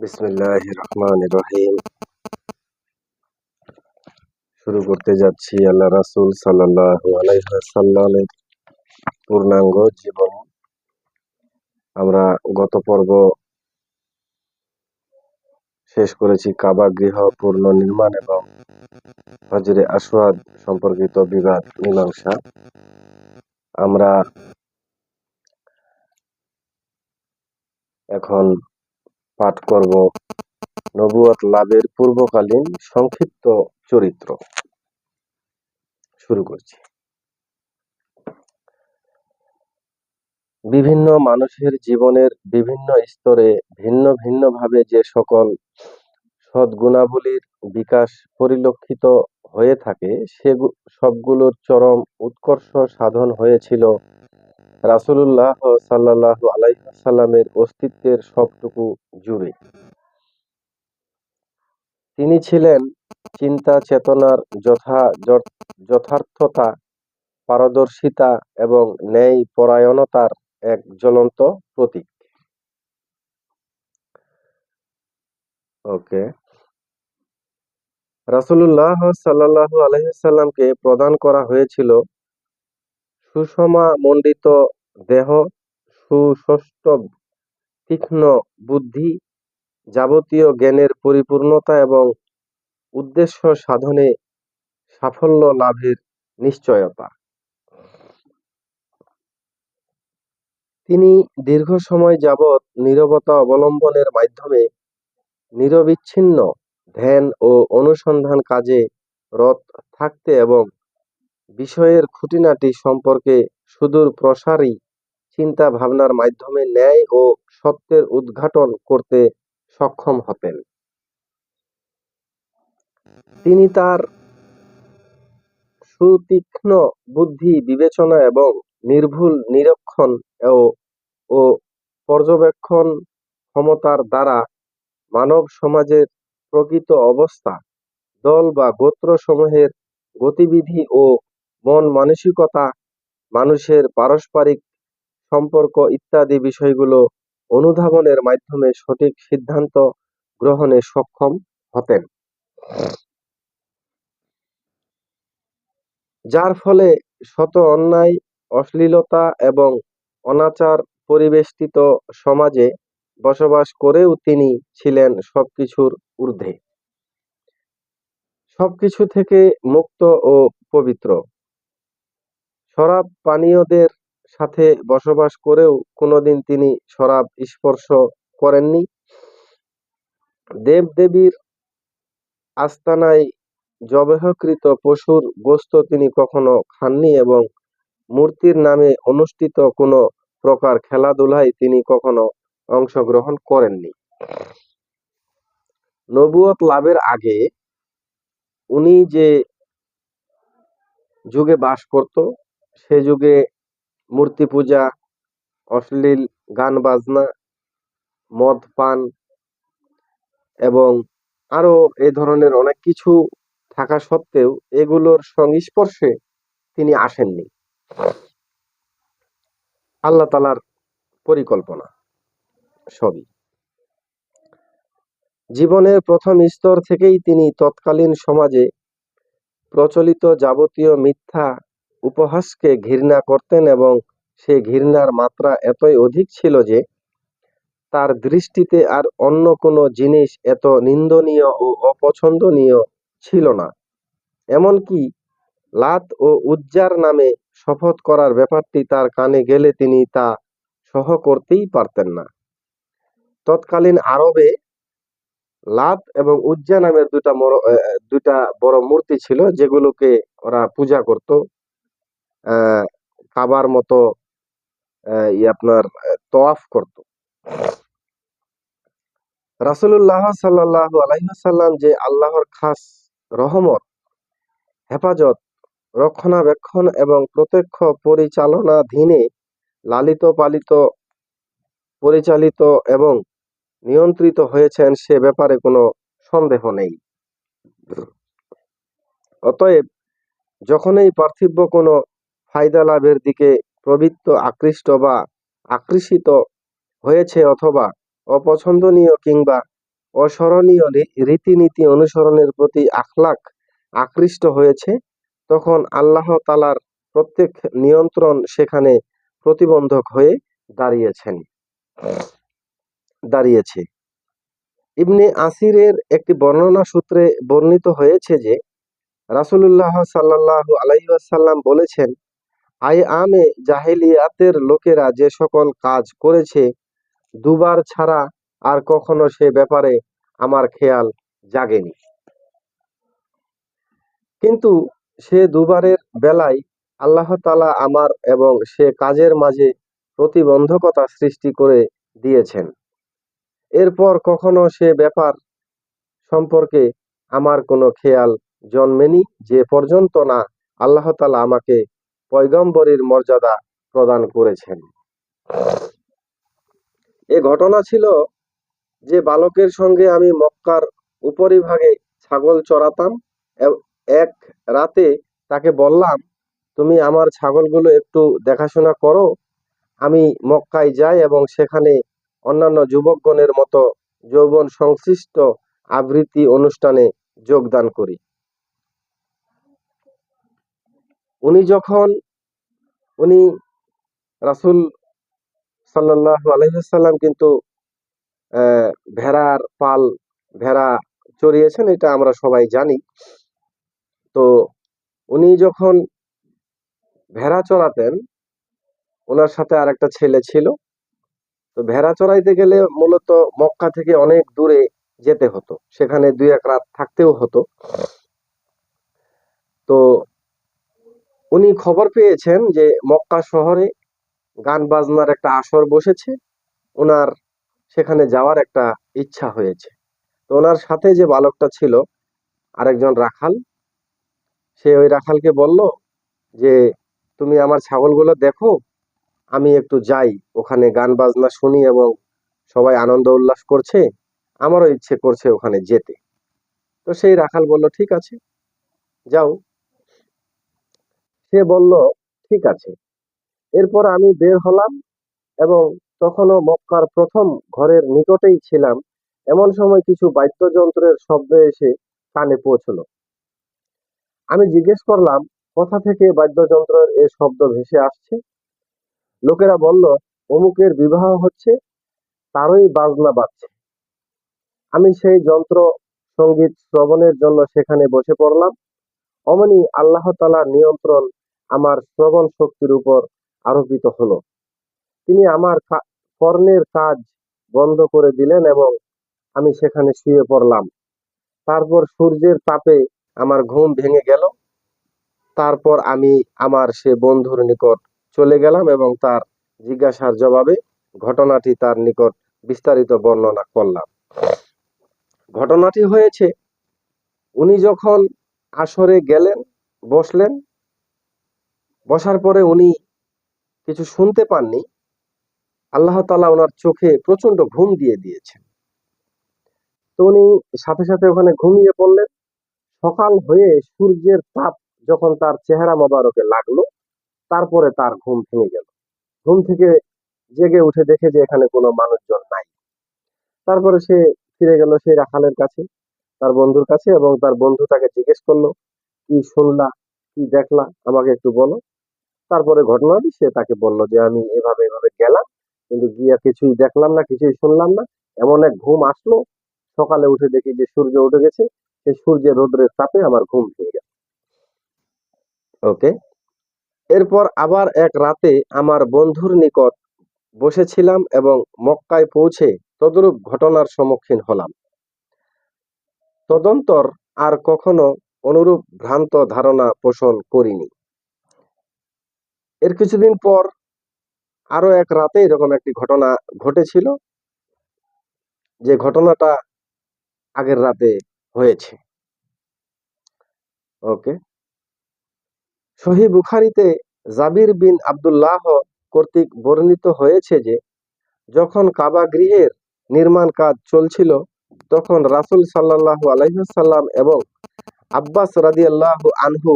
বিসমিল্লাহ রহমান রহিম শুরু করতে যাচ্ছি আল্লাহ রাসুল সাল্লাহ আলাইসাল্লামের পূর্ণাঙ্গ জীবন। আমরা গত পর্ব শেষ করেছি কাবা গৃহ পূর্ণ নির্মাণ এবং হজরে আসওয়াদ সম্পর্কিত বিবাদ মীমাংসা। আমরা এখন পাঠ করব। নবুয়াত লাভের পূর্বকালীন সংক্ষিপ্ত চরিত্র। শুরু করছি। বিভিন্ন মানুষের জীবনের বিভিন্ন স্তরে ভিন্ন ভিন্নভাবে যে সকল সদ্গুণাবলীর বিকাশ পরিলক্ষিত হয়ে থাকে সে সবগুলোর চরম উৎকর্ষ সাধন হয়েছিল রাসুলুল্লাহ সাল্লাহ আলাইসাল্লামের অস্তিত্বের সবটুকু জুড়ে। তিনি ছিলেন চিন্তা, চেতনার যথা যথার্থতা, পারদর্শিতা এবং ন্যায় পরায়ণতার এক জ্বলন্ত প্রতীক। ওকে। রাসুল্লাহ সাল্লাহ আলহিসাল্লামকে প্রদান করা হয়েছিল সুষমা মণ্ডিত দেহ সুষষ্ট তীক্ষ্ণ বুদ্ধি যাবতীয় জ্ঞানের পরিপূর্ণতা এবং উদ্দেশ্য সাধনে সাফল্য লাভের নিশ্চয়তা। তিনি দীর্ঘ সময় যাবৎ নীরবতা অবলম্বনের মাধ্যমে নিরবিচ্ছিন্ন ধ্যান ও অনুসন্ধান কাজে রত থাকতে এবং বিষয়ের খুঁটিনাটি সম্পর্কে সুদূর প্রসারী চিন্তা ভাবনার মাধ্যমে ন্যায় ও সত্যের উদ্ঘাটন করতে সক্ষম হতেন। তিনি তার সুতীক্ষ্ণ বুদ্ধি, বিবেচনা এবং নির্ভুল নিরীক্ষণ ও পর্যবেক্ষণ ক্ষমতার দ্বারা মানব সমাজের প্রকৃত অবস্থা, দল বা গোত্র সমূহের গতিবিধি ও মন মানসিকতা, মানুষের পারস্পরিক সম্পর্ক ইত্যাদি বিষয়গুলো অনুধাবনের মাধ্যমে সঠিক সিদ্ধান্ত গ্রহণে সক্ষম হতেন। যার ফলে শত অন্যায়, অশ্লীলতা এবং অনাচার পরিবেষ্টিত সমাজে বসবাস করেও তিনি ছিলেন সবকিছুর ঊর্ধ্বে। সবকিছু থেকে মুক্ত ও পবিত্র। শরাব পানীয়দের সাথে বসবাস করেও কোনোদিন তিনি শরাব স্পর্শ করেননি। দেবদেবীর আস্তানায় জবেহকৃত পশুর গোস্ত তিনি কখনো খাননি এবং মূর্তির নামে অনুষ্ঠিত কোনো প্রকার খেলাধুলায় তিনি কখনো অংশগ্রহণ করেননি। নবুয়ত লাভের আগে উনি যে যুগে বাস করত সে যুগে মূর্তি পূজা, অশ্লীল গান বাজনা, মদ পান এবং আরও এ ধরনের অনেক কিছু থাকা সত্ত্বেও এগুলোর সংস্পর্শে তিনি আসেননি। আল্লাহ তালার পরিকল্পনা সবই। জীবনের প্রথম স্তর থেকেই তিনি তৎকালীন সমাজে প্রচলিত যাবতীয় মিথ্যা উপহাসকে ঘৃণা করতেন এবং সে ঘৃণার মাত্রা এতই অধিক ছিল যে তার দৃষ্টিতে আর অন্য কোনো জিনিস এত নিন্দনীয় ও অপছন্দনীয় ছিল না। এমনকি লাত ও উজ্জার নামে শপথ করার ব্যাপারটি তার কানে গেলে তিনি তা সহ করতেই পারতেন না। তৎকালীন আরবে লাত এবং উজ্জা নামের দুটা দুটা বড় মূর্তি ছিল যেগুলোকে ওরা পূজা করত। কাবার মতো আপনার তোয়াফ করত। রাসুল্লাহ সাল্লাহ আলাইসাল্লাম যে আল্লাহর খাস রহমত, হেফাজত, রক্ষণাবেক্ষণ এবং প্রত্যক্ষ পরিচালনাধীনে লালিত, পালিত, পরিচালিত এবং নিয়ন্ত্রিত হয়েছেন, সে ব্যাপারে কোনো সন্দেহ নেই। অতএব, যখনই পার্থিব্য কোনো ফায়দা লাভের দিকে প্রবৃত্ত, আকৃষ্ট বা আকৃষিত হয়েছে অথবা অপছন্দনীয় কিংবা অস্মরণীয় রীতিনীতি অনুসরণের প্রতি আখলাক আকৃষ্ট হয়েছে, তখন আল্লাহ তালার প্রত্যেক নিয়ন্ত্রণ সেখানে প্রতিবন্ধক হয়ে দাঁড়িয়েছেন। দাঁড়িয়েছে। ইবনে আসিরের একটি বর্ণনা সূত্রে বর্ণিত হয়েছে যে, রাসূলুল্লাহ সাল্লাল্লাহু আলাইহি ওয়াসাল্লাম বলেছেন আই আমে জাহেলিয়াতের লোকেরা যে সকল কাজ করেছে, দুবার ছাড়া আর কখনো সে ব্যাপারে আমার খেয়াল জাগেনি। কিন্তু সে দুবারের বেলায় আল্লাহ তালা আমার এবং সে কাজের মাঝে প্রতিবন্ধকতা সৃষ্টি করে দিয়েছেন। এরপর কখনো সে ব্যাপার সম্পর্কে আমার কোনো খেয়াল জন্মেনি, যে পর্যন্ত না আল্লাহ তাআলা আমাকে পয়গম্বরীর মর্যাদা প্রদান করেছেন। এ ঘটনা ছিল যে বালকের সঙ্গে আমি মক্কার উপরিভাগে ছাগল চড়াতাম এক রাতে তাকে বললাম, তুমি আমার ছাগলগুলো একটু দেখাশোনা করো। আমি মক্কায় যাই এবং সেখানে অন্যান্য যুবকগণের মতো যৌবন সংশ্লিষ্ট আবৃত্তি অনুষ্ঠানে যোগদান করি। উনি যখন, উনি রাসূল সাল্লাল্লাহু আলাইহি ওয়াসাল্লাম কিন্তু ভেড়ার পাল, ভেড়া চড়িয়েছেন, এটা আমরা সবাই জানি। তো উনি যখন ভেড়া চড়াতেন ওনার সাথে আর একটা ছেলে ছিল। তো ভেড়া চড়াইতে গেলে মূলত মক্কা থেকে অনেক দূরে যেতে হতো। সেখানে দুই এক রাত থাকতেও হতো। তো উনি খবর পেয়েছেন যে মক্কা শহরে গান বাজনার একটা আসর বসেছে ওনার সেখানে যাওয়ার একটা ইচ্ছা হয়েছে। তো ওনার সাথে যে বালকটা ছিল, আরেকজন রাখাল, সে ওই রাখালকে বলল যে, তুমি আমার ছাগলগুলো দেখো, আমি একটু যাই, ওখানে গান বাজনা শুনি এবং সবাই আনন্দ উল্লাস করছে, আমারও ইচ্ছে করছে ওখানে যেতে। তো সেই রাখাল বলল, ঠিক আছে, যাও। সে বলল, ঠিক আছে। এরপর আমি বের হলাম এবং তখনও মক্কার প্রথম ঘরের নিকটেই ছিলাম। এমন সময় কিছু বাদ্যযন্ত্রের শব্দ এসে কানে পৌঁছলো। আমি জিজ্ঞেস করলাম, কোথা থেকে বাদ্যযন্ত্রের এ শব্দ ভেসে আসছে? লোকেরা বলল, অমুকের বিবাহ হচ্ছে, তারই বাজনা বাজছে। আমি সেই যন্ত্র সংগীত শ্রবণের জন্য সেখানে বসে পড়লাম। অমনি আল্লাহ তাআলার নিয়ন্ত্রণ আমার শ্রবণ শক্তির উপর আরোপিত হলো। তিনি আমার কর্ণের কাজ বন্ধ করে দিলেন এবং আমি সেখানে শুয়ে পড়লাম। তারপর সূর্যের তাপে আমার ঘুম ভেঙে গেল। তারপর আমি আমার সে বন্ধুর নিকট চলে গেলাম এবং তার জিজ্ঞাসার জবাবে ঘটনাটি তার নিকট বিস্তারিত বর্ণনা করলাম। ঘটনাটি হয়েছে, উনি যখন আসরে গেলেন, বসলেন বসার পরে উনি কিছু শুনতে পাননি। আল্লাহ তাআলা ওনার চোখে প্রচণ্ড ঘুম দিয়ে দিয়েছেন। তো উনি সাথে সাথে ওখানে ঘুমিয়ে পড়লেন। সকাল হয়ে সূর্যের তাপ যখন তার চেহারা মোবারকে লাগল, তারপরে তার ঘুম ভেঙে গেল। ঘুম থেকে জেগে উঠে দেখে যে এখানে কোনো মানুষজন নাই। তারপরে সে ফিরে গেল সেই রাখালের কাছে, তার বন্ধুর কাছে এবং তার বন্ধু তাকে জিজ্ঞেস করল, কি শুনলা? কি দেখলা? আমাকে একটু বলো। তারপরে ঘটনাটি সে তাকে বলল যে, আমি এভাবে এভাবে গেলাম, কিন্তু গিয়া কিছুই দেখলাম না, কিছুই শুনলাম না। এমন এক ঘুম আসলো। সকালে উঠে দেখি যে সূর্য উঠে গেছে। সেই সূর্যের রোদ্রের তাপে আমার ঘুম ভেঙে গেল। ওকে এরপর আবার এক রাতে আমার বন্ধুর নিকট বসেছিলাম এবং মক্কায় পৌঁছে তদরূপ ঘটনার সম্মুখীন হলাম। তদন্তর আর কখনো অনুরূপ ভ্রান্ত ধারণা পোষণ করিনি। এর কিছুদিন পর আরও এক রাতে এরকম একটি ঘটনা ঘটেছিল, যে ঘটনাটা আগের রাতে হয়েছে। ওকে। সহি বুখারিতে জাবির বিন আব্দুল্লাহ কর্তৃক বর্ণিত হয়েছে যে, যখন কাবা গৃহের নির্মাণ কাজ চলছিল, তখন রাসূল সাল্লাল্লাহু আলাইহিসাল্লাম এবং আব্বাস রাজি আল্লাহ আনহু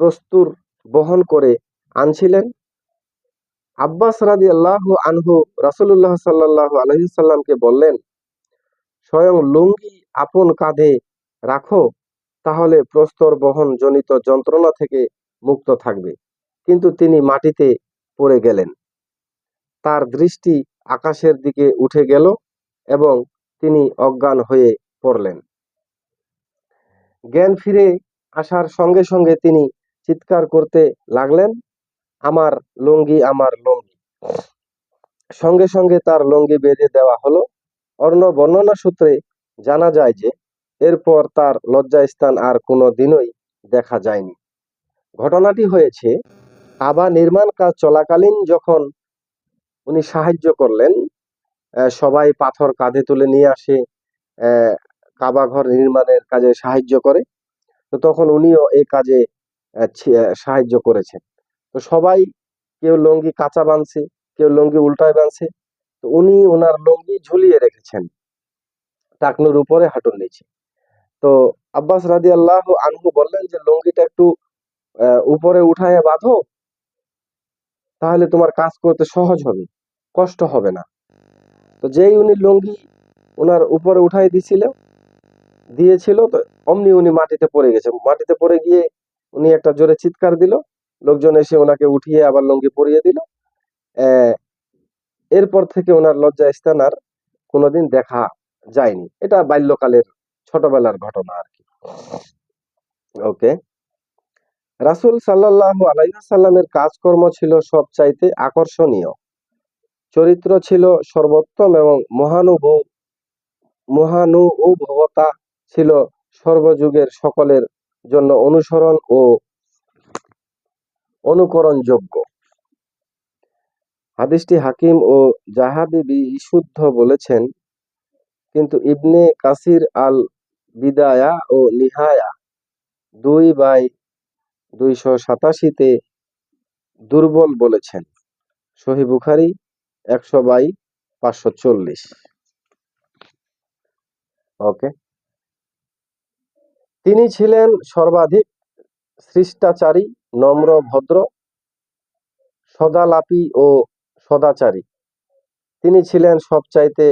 প্রস্তুর বহন করে আনছিলেন। আব্বাস রাদিয়াল্লাহু আনহু রাসূলুল্লাহ সাল্লাল্লাহু আলাইহি সাল্লামকে বললেন, স্বয়ং লুঙ্গি আপন কাঁধে রাখো, তাহলে প্রস্তর বহন জনিত যন্ত্রণা থেকে মুক্ত থাকবে। কিন্তু তিনি মাটিতে পড়ে গেলেন। তার দৃষ্টি আকাশের দিকে উঠে গেল এবং তিনি অজ্ঞান হয়ে পড়লেন। জ্ঞান ফিরে আসার সঙ্গে সঙ্গে তিনি চিৎকার করতে লাগলেন আমার লুঙ্গি আমার লুঙ্গি। সঙ্গে সঙ্গে তার লুঙ্গি বেঁধে দেওয়া হলো। অন্য বর্ণনা সূত্রে জানা যায় যে, এরপর তার লজ্জাস্থান আর কোনো দিনই দেখা যায়নি। ঘটনাটি হয়েছে কাবা নির্মাণ কাজ চলাকালীন যখন উনি সাহায্য করলেন সবাই পাথর কাঁধে তুলে নিয়ে আসে কাবা ঘর নির্মাণের কাজে সাহায্য করে। তো তখন উনিও এই কাজে সাহায্য করেছেন। তো সবাই কেউ লুঙ্গি কাঁচা বাঁধছে, কেউ লুঙ্গি উল্টায় বাঁধছে। তো উনি ওনার লুঙ্গি ঝুলিয়ে রেখেছেন। টাকনুর উপরে হাঁটুর নিচে। তো আব্বাস রাদি আল্লাহ আনহু বললেন যে, লুঙ্গিটা একটু উপরে উঠায় বাঁধো, তাহলে তোমার কাজ করতে সহজ হবে, কষ্ট হবে না। তো যেই উনি লুঙ্গি ওনার উপরে উঠাই দিছিল, দিয়েছিল, তো অমনি উনি মাটিতে পড়ে গেছে। মাটিতে পড়ে গিয়ে উনি একটা জোরে চিৎকার দিল। লোকজন এসে ওনাকে উঠিয়ে আবার লুঙ্গি পরিয়ে দিল। এরপর থেকে ওনার লজ্জা স্থান আর কোনোদিন দেখা যায়নি। এটা বাল্যকালের ছোটবেলার ঘটনা আর কি। ওকে। রাসূল সাল্লাল্লাহু আলাইসাল্লামের কাজকর্ম ছিল সবচাইতে আকর্ষণীয়। চরিত্র ছিল সর্বোত্তম এবং মহানুভব মহানুভবতা ছিল সর্বযুগের সকলের জন্য অনুসরণ ও অনুকরণযোগ্য। হাদিসটি হাকিম ও জাহাবি বিশুদ্ধ বলেছেন, কিন্তু ইবনে কাসির আল বিদায়া ও নিহায়া দুই বাই দুইশো সাতাশিতে দুর্বল বলেছেন। সহি বুখারি একশো বাই পাঁচশো চল্লিশ। ওকে। তিনি ছিলেন সর্বাধিক শিষ্টাচারী নম্র, ভদ্র, সদালাপী ও সদাচারী। তিনি ছিলেন সবচাইতে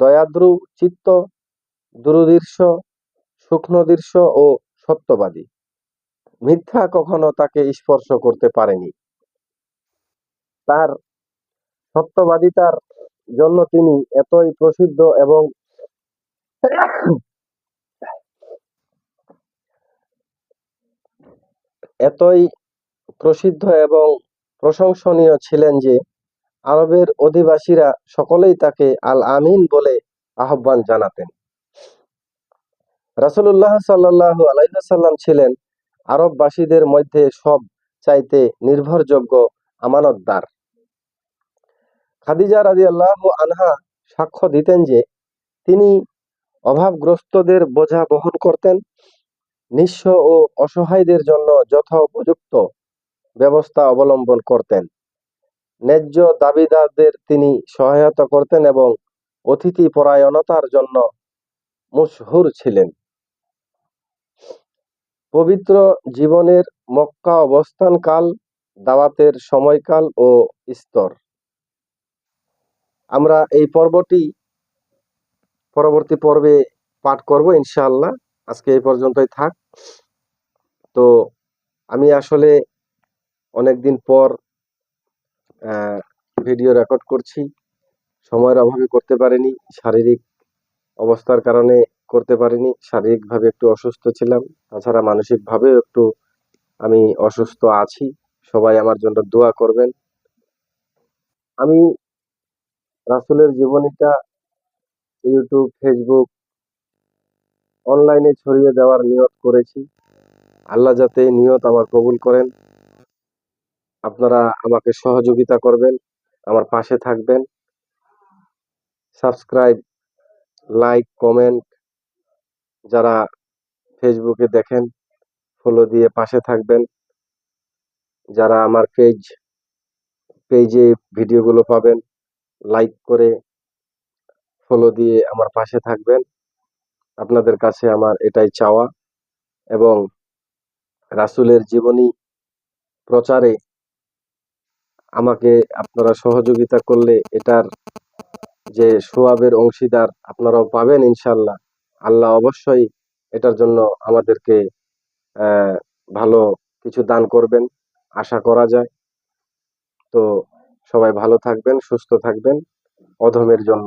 দয়াদ্রু, চিত্ত দূরদৃশ্য সূক্ষ্মদৃশ্য ও সত্যবাদী। মিথ্যা কখনো তাকে স্পর্শ করতে পারেনি। তার সত্যবাদিতার জন্য তিনি এতই প্রসিদ্ধ এবং এতই প্রসিদ্ধ এবং প্রশংসনীয় ছিলেন যে আরবের অধিবাসীরা সকলেই তাকে আল আমিন বলে আহ্বান জানাতেন। রাসূলুল্লাহ সাল্লাল্লাহু আলাইহি সাল্লাম ছিলেন আরববাসীদের মধ্যে সব চাইতে নির্ভরযোগ্য আমানতদার। খাদিজা রাজি আল্লাহ আনহা সাক্ষ্য দিতেন যে তিনি অভাবগ্রস্তদের বোঝা বহন করতেন নিঃস্ব ও অসহায়দের জন্য যথোপযুক্ত ব্যবস্থা অবলম্বন করতেন। ন্যায্য দাবিদারদের তিনি সহায়তা করতেন এবং অতিথি পরায়ণতার জন্য মশহুর ছিলেন। পবিত্র জীবনের মক্কা অবস্থানকাল, দাওয়াতের সময়কাল ও স্তর আমরা এই পর্বটি পরবর্তী পর্বে পাঠ করব ইনশাআল্লাহ। আজকে এই পর্যন্তই থাক। তো আমি আসলে অনেকদিন পর ভিডিও রেকর্ড করছি। সময়ের অভাবে করতে পারিনি, শারীরিক অবস্থার কারণে করতে পারিনি, শারীরিকভাবে একটু অসুস্থ ছিলাম। তাছাড়া মানসিকভাবেও একটু আমি অসুস্থ আছি, সবাই আমার জন্য দোয়া করবেন। আমি রাসূলের জীবনীটা, ইউটিউব ফেসবুক অনলাইনে ছড়িয়ে দেওয়ার নিয়ত করেছি। আল্লাহ যাতে নিয়ত আমার কবুল করেন। আপনারা আমাকে সহযোগিতা করবেন, আমার পাশে থাকবেন। সাবস্ক্রাইব, লাইক, কমেন্ট যারা ফেসবুকে দেখেন ফলো দিয়ে পাশে থাকবেন। যারা আমার পেজ পেজে ভিডিওগুলো পাবেন লাইক করে ফলো দিয়ে আমার পাশে থাকবেন। আপনাদের কাছে আমার এটাই চাওয়া এবং রাসূলের জীবনী প্রচারে আমাকে আপনারা সহযোগিতা করলে এটার যে সোয়াবের অংশীদার আপনারাও পাবেন ইনশাল্লাহ আল্লাহ অবশ্যই এটার জন্য আমাদেরকে ভালো কিছু দান করবেন, আশা করা যায়। তো সবাই ভালো থাকবেন, সুস্থ থাকবেন। অধমের জন্য